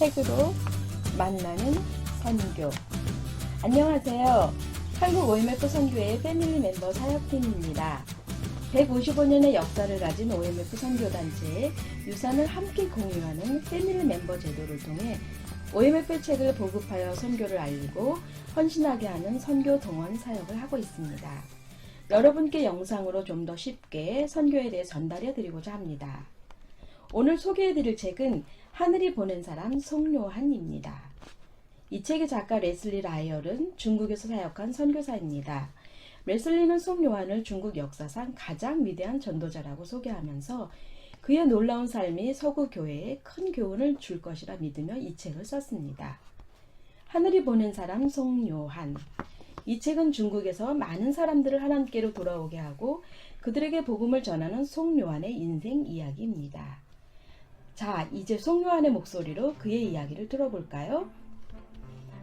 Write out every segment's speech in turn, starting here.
책으로 만나는 선교. 안녕하세요. 한국 OMF 선교회 패밀리 멤버 사역팀입니다. 155년의 역사를 가진 OMF 선교단체의 유산을 함께 공유하는 패밀리 멤버 제도를 통해 OMF 책을 보급하여 선교를 알리고 헌신하게 하는 선교 동원 사역을 하고 있습니다. 여러분께 영상으로 좀 더 쉽게 선교에 대해 전달해 드리고자 합니다. 오늘 소개해 드릴 책은 하늘이 보낸 사람 송요한입니다. 이 책의 작가 레슬리 라이얼은 중국에서 사역한 선교사입니다. 레슬리는 송요한을 중국 역사상 가장 위대한 전도자라고 소개하면서 그의 놀라운 삶이 서구 교회에 큰 교훈을 줄 것이라 믿으며 이 책을 썼습니다. 하늘이 보낸 사람 송요한. 이 책은 중국에서 많은 사람들을 하나님께로 돌아오게 하고 그들에게 복음을 전하는 송요한의 인생 이야기입니다. 자, 이제 송요한의 목소리로 그의 이야기를 들어볼까요?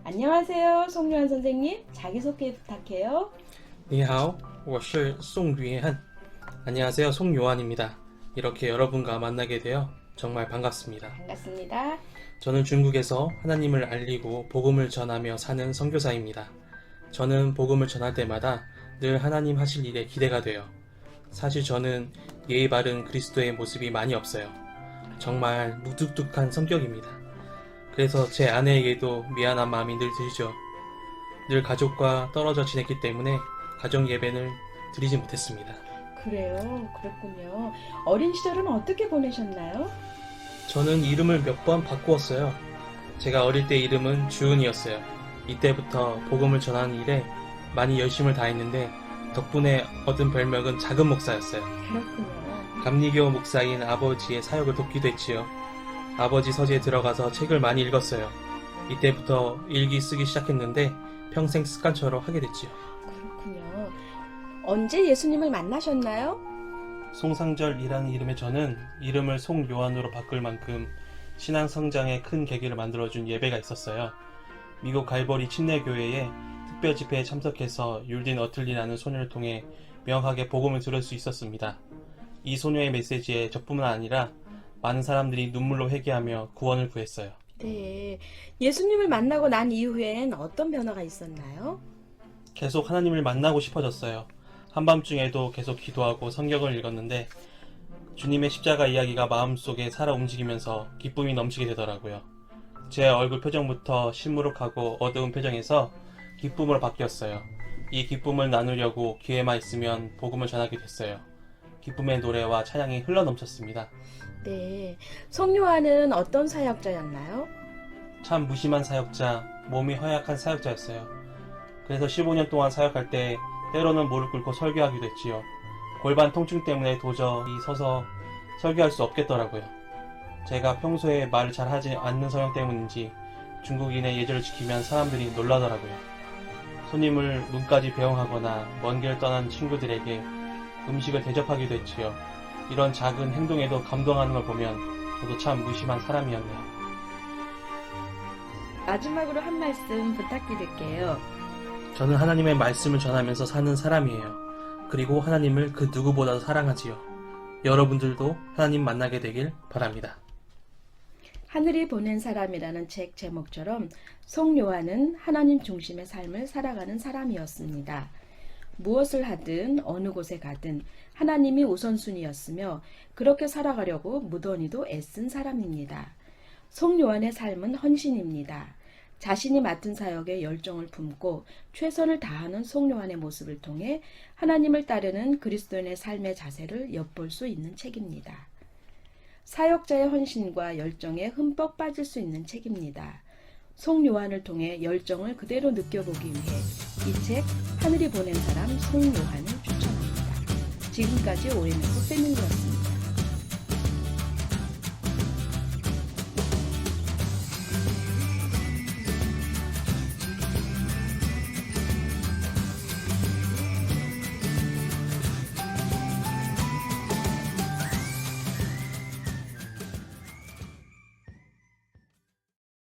안녕하세요, 송요한 선생님. 자기소개 부탁해요. 你好，我是宋约翰. 안녕하세요, 송요한입니다. 이렇게 여러분과 만나게 되어 정말 반갑습니다. 반갑습니다. 저는 중국에서 하나님을 알리고 복음을 전하며 사는 선교사입니다. 저는 복음을 전할 때마다 늘 하나님 하실 일에 기대가 돼요. 사실 저는 예의 바른 그리스도의 모습이 많이 없어요. 정말 무뚝뚝한 성격입니다. 그래서 제 아내에게도 미안한 마음이 늘 들죠. 늘 가족과 떨어져 지냈기 때문에 가정 예배를 드리지 못했습니다. 그래요. 그랬군요. 어린 시절은 어떻게 보내셨나요? 저는 이름을 몇 번 바꾸었어요. 제가 어릴 때 이름은 주은이었어요. 이때부터 복음을 전하는 일에 많이 열심을 다했는데 덕분에 얻은 별명은 작은 목사였어요. 그렇군요. 감리교 목사인 아버지의 사역을 돕기도 했지요. 아버지 서재에 들어가서 책을 많이 읽었어요. 이때부터 일기 쓰기 시작했는데 평생 습관처럼 하게 됐지요. 그렇군요. 언제 예수님을 만나셨나요? 송상절이라는 이름의 저는 이름을 송요한으로 바꿀 만큼 신앙 성장에 큰 계기를 만들어준 예배가 있었어요. 미국 갈보리 침례교회의 특별 집회에 참석해서 율딘 어틀리라는 소녀를 통해 명확하게 복음을 들을 수 있었습니다. 이 소녀의 메시지에 저뿐만 아니라 많은 사람들이 눈물로 회개하며 구원을 구했어요. 네. 예수님을 만나고 난 이후엔 어떤 변화가 있었나요? 계속 하나님을 만나고 싶어졌어요. 한밤중에도 계속 기도하고 성경을 읽었는데 주님의 십자가 이야기가 마음속에 살아 움직이면서 기쁨이 넘치게 되더라고요. 제 얼굴 표정부터 시무룩하고 어두운 표정에서 기쁨으로 바뀌었어요. 이 기쁨을 나누려고 기회만 있으면 복음을 전하게 됐어요. 기쁨의 노래와 찬양이 흘러넘쳤습니다. 네. 송요한은 어떤 사역자였나요? 참 무심한 사역자, 몸이 허약한 사역자였어요. 그래서 15년 동안 사역할 때 때로는 무릎 꿇고 설교하기도 했지요. 골반 통증 때문에 도저히 서서 설교할 수 없겠더라고요. 제가 평소에 말을 잘 하지 않는 성향 때문인지 중국인의 예절을 지키면 사람들이 놀라더라고요. 손님을 눈까지 배웅하거나 먼 길 떠난 친구들에게 음식을 대접하기도 했지요. 이런 작은 행동에도 감동하는 걸 보면 저도 참 무심한 사람이었네요. 마지막으로 한 말씀 부탁드릴게요. 저는 하나님의 말씀을 전하면서 사는 사람이에요. 그리고 하나님을 그 누구보다도 사랑하지요. 여러분들도 하나님 만나게 되길 바랍니다. 하늘이 보낸 사람이라는 책 제목처럼 송요한은 하나님 중심의 삶을 살아가는 사람이었습니다. 무엇을 하든 어느 곳에 가든 하나님이 우선순위였으며 그렇게 살아가려고 무던히도 애쓴 사람입니다. 송요한의 삶은 헌신입니다. 자신이 맡은 사역에 열정을 품고 최선을 다하는 송요한의 모습을 통해 하나님을 따르는 그리스도인의 삶의 자세를 엿볼 수 있는 책입니다. 사역자의 헌신과 열정에 흠뻑 빠질 수 있는 책입니다. 송요한을 통해 열정을 그대로 느껴보기 위해 이 책 하늘이 보낸 사람 송요한을 추천합니다. 지금까지 OMF 패밀리였습니다.